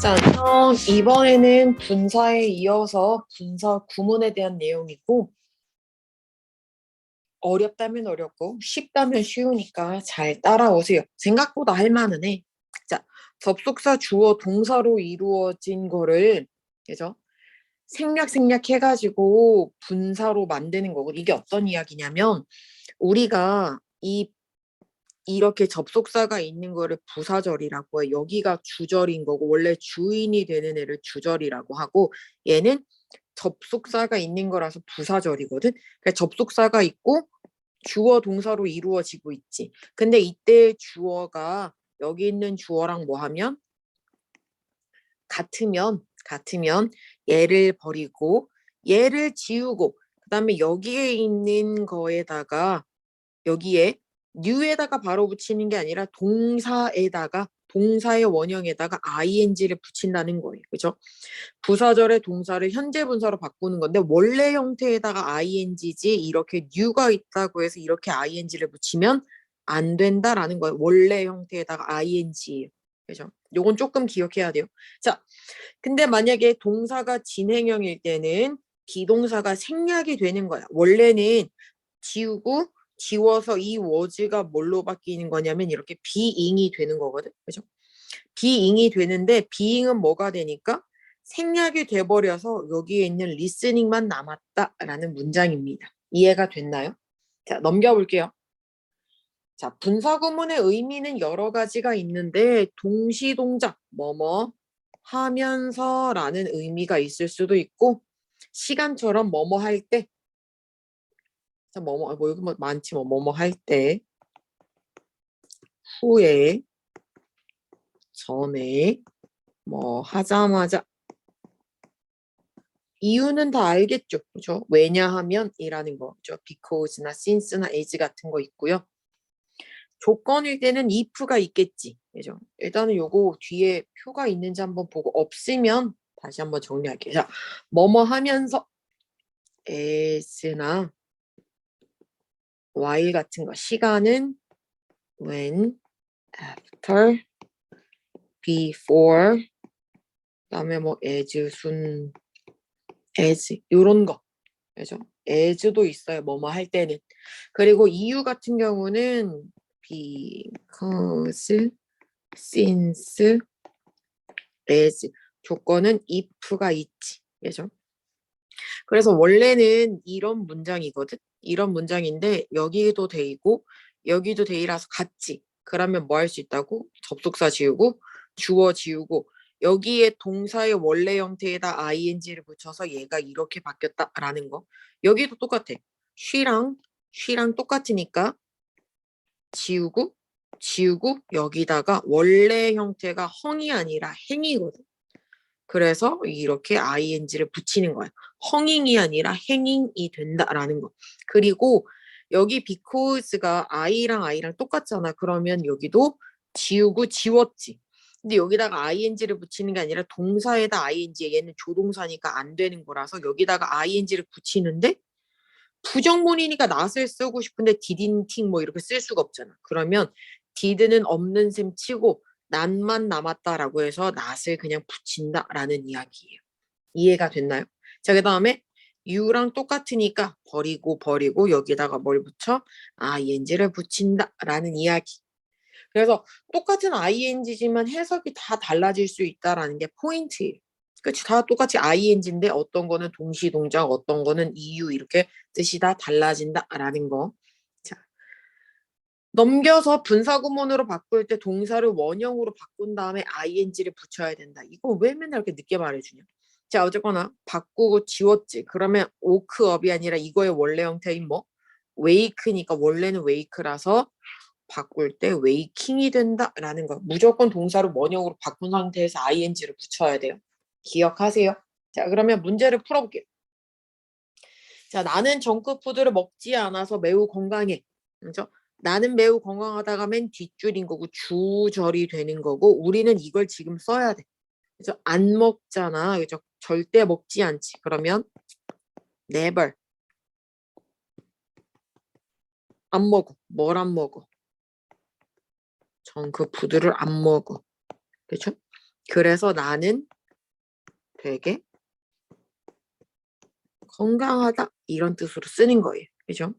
자, 안녕. 이번에는 분사에 이어서 분사 구문에 대한 내용이고, 어렵다면 어렵고, 쉽다면 쉬우니까 잘 따라오세요. 생각보다 할 만은 해. 자, 접속사 주어 동사로 이루어진 거를, 그죠? 생략 생략 해 가지고 분사로 만드는 거고, 이게 어떤 이야기냐면, 우리가 이 이렇게 접속사가 있는 거를 부사절이라고 해. 여기가 주절인 거고 원래 주인이 되는 애를 주절이라고 하고 얘는 접속사가 있는 거라서 부사절이거든. 그러니까 접속사가 있고 주어 동사로 이루어지고 있지. 근데 이때 주어가 여기 있는 주어랑 뭐 하면 같으면 같으면 얘를 버리고 얘를 지우고 그다음에 여기에 있는 거에다가 여기에 new에다가 바로 붙이는 게 아니라 동사에다가 동사의 원형에다가 ing를 붙인다는 거예요. 그죠? 부사절의 동사를 현재 분사로 바꾸는 건데 원래 형태에다가 ing지 이렇게 new가 있다고 해서 이렇게 ing를 붙이면 안 된다라는 거예요. 원래 형태에다가 ing예요. 그죠? 요건 조금 기억해야 돼요. 자, 근데 만약에 동사가 진행형일 때는 비동사가 생략이 되는 거야. 원래는 지우고 지워서 이 워즈가 뭘로 바뀌는 거냐면 이렇게 비잉이 되는 거거든. 그죠? 비잉이 되는데 비잉은 뭐가 되니까 생략이 돼버려서 여기에 있는 리스닝만 남았다라는 문장입니다. 이해가 됐나요? 자, 넘겨볼게요. 자, 분사구문의 의미는 여러 가지가 있는데 동시동작, 뭐뭐 하면서라는 의미가 있을 수도 있고 시간처럼 뭐뭐 할때 자, 뭐뭐 뭐 이거 뭐 많지 뭐 뭐뭐 할 때 후에 전에 뭐 하자마자 이유는 다 알겠죠, 그죠? 왜냐하면이라는 거죠. because나 since나 as 같은 거 있고요. 조건일 때는 if가 있겠지, 그죠? 일단은 요거 뒤에 표가 있는지 한번 보고 없으면 다시 한번 정리할게요. 자, 뭐뭐 하면서 as나 while 같은 거 시간은 when, after, before 그다음에 뭐 as, 순, as 요런 거 그죠? as도 있어요. 뭐뭐 할 때는 그리고 이유 같은 경우는 because, since, as 조건은 if가 있지 그죠? 그래서 원래는 이런 문장이거든. 이런 문장인데 여기도 돼 있고 여기도 돼 있라서 같지. 그러면 뭐 할 수 있다고? 접속사 지우고 주어 지우고 여기에 동사의 원래 형태에다 ing를 붙여서 얘가 이렇게 바뀌었다라는 거. 여기도 똑같아. she랑 she랑 똑같으니까 지우고 지우고 여기다가 원래 형태가 헝이 아니라 행이거든. 그래서 이렇게 ing를 붙이는 거예요. 헝잉이 아니라 행잉이 된다라는 거. 그리고 여기 because가 i랑 i랑 똑같잖아. 그러면 여기도 지우고 지웠지. 근데 여기다가 ing를 붙이는 게 아니라 동사에다 ing, 얘는 조동사니까 안 되는 거라서 여기다가 ing를 붙이는데 부정문이니까 not을 쓰고 싶은데 didn't 뭐 이렇게 쓸 수가 없잖아. 그러면 did는 없는 셈 치고 난만 남았다라고 해서 not을 그냥 붙인다라는 이야기예요. 이해가 됐나요? 자, 그 다음에 you랑 똑같으니까 버리고 버리고 여기다가 뭘 붙여? ing를 붙인다라는 이야기. 그래서 똑같은 ing지만 해석이 다 달라질 수 있다라는 게 포인트예요. 그렇지 다 똑같이 ing인데 어떤 거는 동시 동작, 어떤 거는 이유 이렇게 뜻이 다 달라진다라는 거. 자, 넘겨서 분사구문으로 바꿀 때 동사를 원형으로 바꾼 다음에 ing를 붙여야 된다. 이거 왜 맨날 이렇게 늦게 말해주냐? 자 어쨌거나 바꾸고 지웠지. 그러면 오크업이 아니라 이거의 원래 형태인 뭐 웨이크니까 원래는 웨이크라서 바꿀 때 웨이킹이 된다라는 거. 무조건 동사를 원형으로 바꾼 상태에서 ing를 붙여야 돼요. 기억하세요. 자 그러면 문제를 풀어볼게요. 자 나는 정크푸드를 먹지 않아서 매우 건강해. 그죠? 나는 매우 건강하다가 맨 뒷줄인 거고 주절이 되는 거고 우리는 이걸 지금 써야 돼. 그죠? 안 먹잖아. 그죠? 절대 먹지 않지. 그러면 never 안 먹어. 뭘 안 먹어? 정크푸드를 안 먹어. 그렇죠? 그래서 나는 되게 건강하다 이런 뜻으로 쓰는 거예요. 그죠?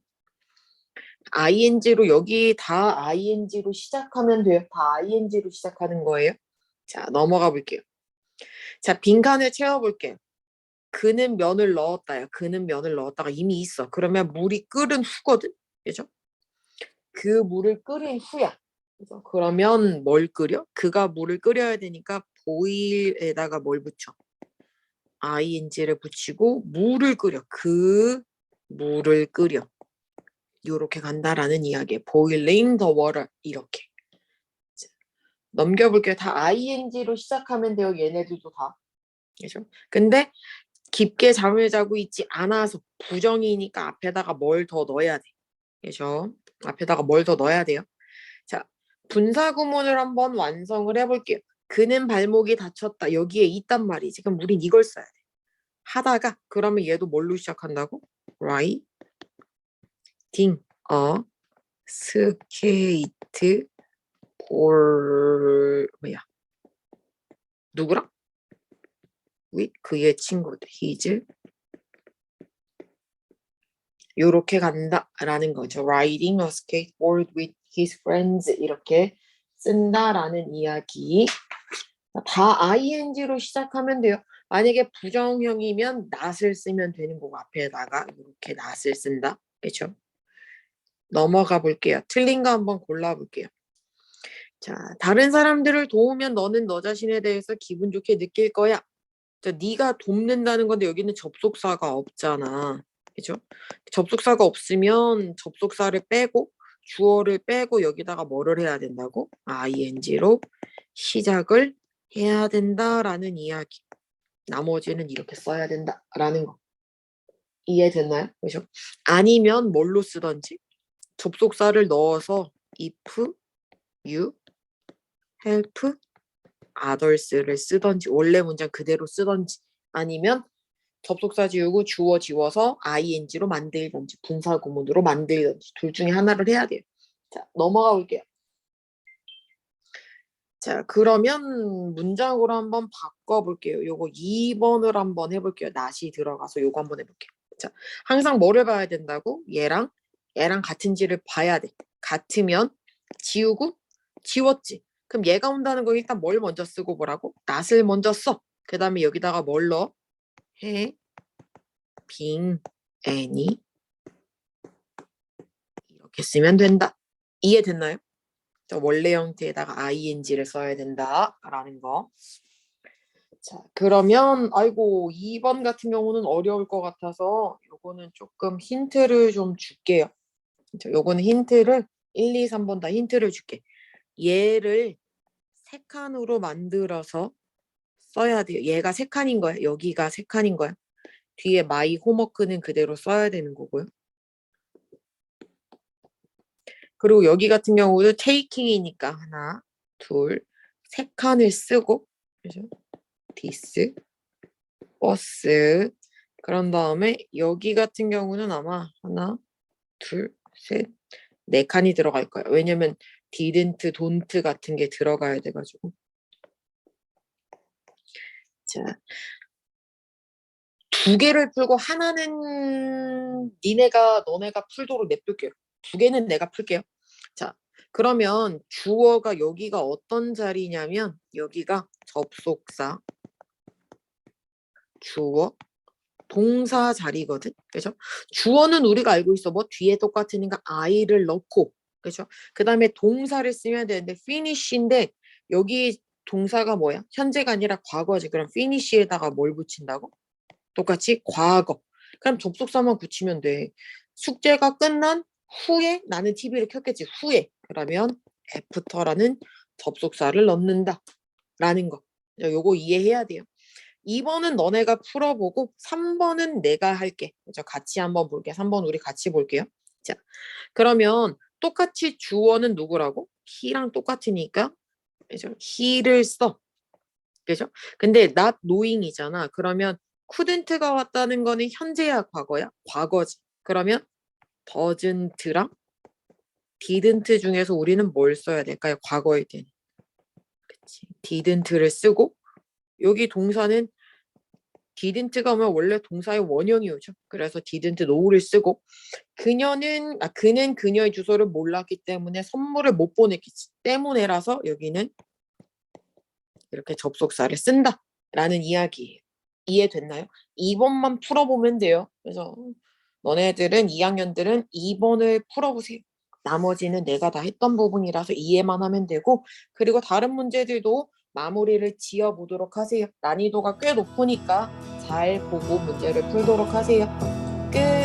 Ing로 여기 다 ing로 시작하면 돼요. 다 ing로 시작하는 거예요. 자, 넘어가 볼게요. 자, 빈칸을 채워볼게요. 그는 면을 넣었다요. 그는 면을 넣었다가 이미 있어. 그러면 물이 끓은 후거든. 그죠? 그 물을 끓인 후야. 그래서 그러면 뭘 끓여? 그가 물을 끓여야 되니까 보일에다가 뭘 붙여? ing를 붙이고 물을 끓여. 그 물을 끓여. 요렇게 간다라는 이야기에 boiling the water 이렇게 자, 넘겨볼게요. 다 ing로 시작하면 돼요. 얘네들도 다. 그죠? 근데 깊게 잠을 자고 있지 않아서 부정이니까 앞에다가 뭘 더 넣어야 돼. 그죠? 앞에다가 뭘 더 넣어야 돼요. 자, 분사 구문을 한번 완성을 해볼게요. 그는 발목이 다쳤다. 여기에 있단 말이지. 그럼 우린 이걸 써야 돼. 하다가 그러면 얘도 뭘로 시작한다고? Right? 딩, 어, 스케이트, 볼, 뭐야? 누구랑? with 그의 친구들, his. 요렇게 간다라는 거죠. Riding a skateboard with his friends 이렇게 쓴다라는 이야기. 다 ing로 시작하면 돼요. 만약에 부정형이면 not을 쓰면 되는 거고 앞에다가 이렇게 not을 쓴다. 그렇죠? 넘어가 볼게요. 틀린 거 한번 골라 볼게요. 자, 다른 사람들을 도우면 너는 너 자신에 대해서 기분 좋게 느낄 거야. 자, 네가 돕는다는 건데 여기는 접속사가 없잖아. 그죠? 접속사가 없으면 접속사를 빼고 주어를 빼고 여기다가 뭐를 해야 된다고? ing로 시작을 해야 된다라는 이야기. 나머지는 이렇게 써야 된다라는 거. 이해됐나요? 그죠? 아니면 뭘로 쓰던지 접속사를 넣어서 if you help others를 쓰던지 원래 문장 그대로 쓰던지 아니면 접속사 지우고 주어 지워서 ing로 만들던지 분사 구문으로 만들던지 둘 중에 하나를 해야 돼요. 자 넘어가 볼게요. 자 그러면 문장으로 한번 바꿔 볼게요. 요거 2번을 한번 해 볼게요. 낫이 들어가서 요거 한번 해 볼게요. 자 항상 뭐를 봐야 된다고? 얘랑 얘랑 같은지를 봐야 돼. 같으면 지우고 지웠지. 그럼 얘가 온다는 거 일단 뭘 먼저 쓰고 뭐라고? 낫을 먼저 써. 그 다음에 여기다가 뭘 넣어? 해, 빙, 애니 이렇게 쓰면 된다. 이해됐나요? 자, 원래 형태에다가 ing를 써야 된다라는 거. 자, 그러면 아이고 2번 같은 경우는 어려울 것 같아서 요거는 조금 힌트를 좀 줄게요. 자, 요거는 힌트를 1, 2, 3번 다 힌트를 줄게. 얘를 세 칸으로 만들어서 써야 돼요. 얘가 세 칸인 거야. 여기가 세 칸인 거야. 뒤에 마이 홈워크는 그대로 써야 되는 거고요. 그리고 여기 같은 경우도 taking이니까 하나, 둘, 세 칸을 쓰고 그죠? this, 버스 그런 다음에 여기 같은 경우는 아마 하나, 둘, 셋, 네 칸이 들어갈 거야. 왜냐면 didn't, don't 같은 게 들어가야 돼가지고. 자, 두 개를 풀고 하나는 니네가 너네가 풀도록 냅둘게요. 두 개는 내가 풀게요. 자, 그러면 주어가 여기가 어떤 자리냐면 여기가 접속사, 주어, 동사 자리거든. 그죠? 주어는 우리가 알고 있어. 뭐 뒤에 똑같으니까 I를 넣고 그죠? 그 다음에 동사를 쓰면 되는데 finish인데 여기 동사가 뭐야? 현재가 아니라 과거지. 그럼 finish에다가 뭘 붙인다고? 똑같이 과거. 그럼 접속사만 붙이면 돼. 숙제가 끝난 후에 나는 TV를 켰겠지. 후에. 그러면 after라는 접속사를 넣는다. 라는 거. 요거 이해해야 돼요. 2번은 너네가 풀어보고 3번은 내가 할게. 그죠? 같이 한번 볼게. 3번 우리 같이 볼게요. 자, 그러면 똑같이 주어는 누구라고? he랑 똑같으니까 그죠? he를 써. 그죠? 근데 not knowing이잖아. 그러면 couldn't가 왔다는 거는 현재야 과거야? 과거지. 그러면 doesn't랑 didn't 중에서 우리는 뭘 써야 될까요? 과거일 때는. 그치. didn't를 쓰고 여기 동사는 didn't가 오면 원래 동사의 원형이 오죠. 그래서 didn't know를 쓰고 그녀는 아 그는 그녀의 주소를 몰랐기 때문에 선물을 못 보냈기 때문에라서 여기는 이렇게 접속사를 쓴다라는 이야기예요. 이해됐나요? 2번만 풀어보면 돼요. 그래서 너네들은 2학년들은 2번을 풀어보세요. 나머지는 내가 다 했던 부분이라서 이해만 하면 되고 그리고 다른 문제들도 마무리를 지어 보도록 하세요. 난이도가 꽤 높으니까 잘 보고 문제를 풀도록 하세요. 끝!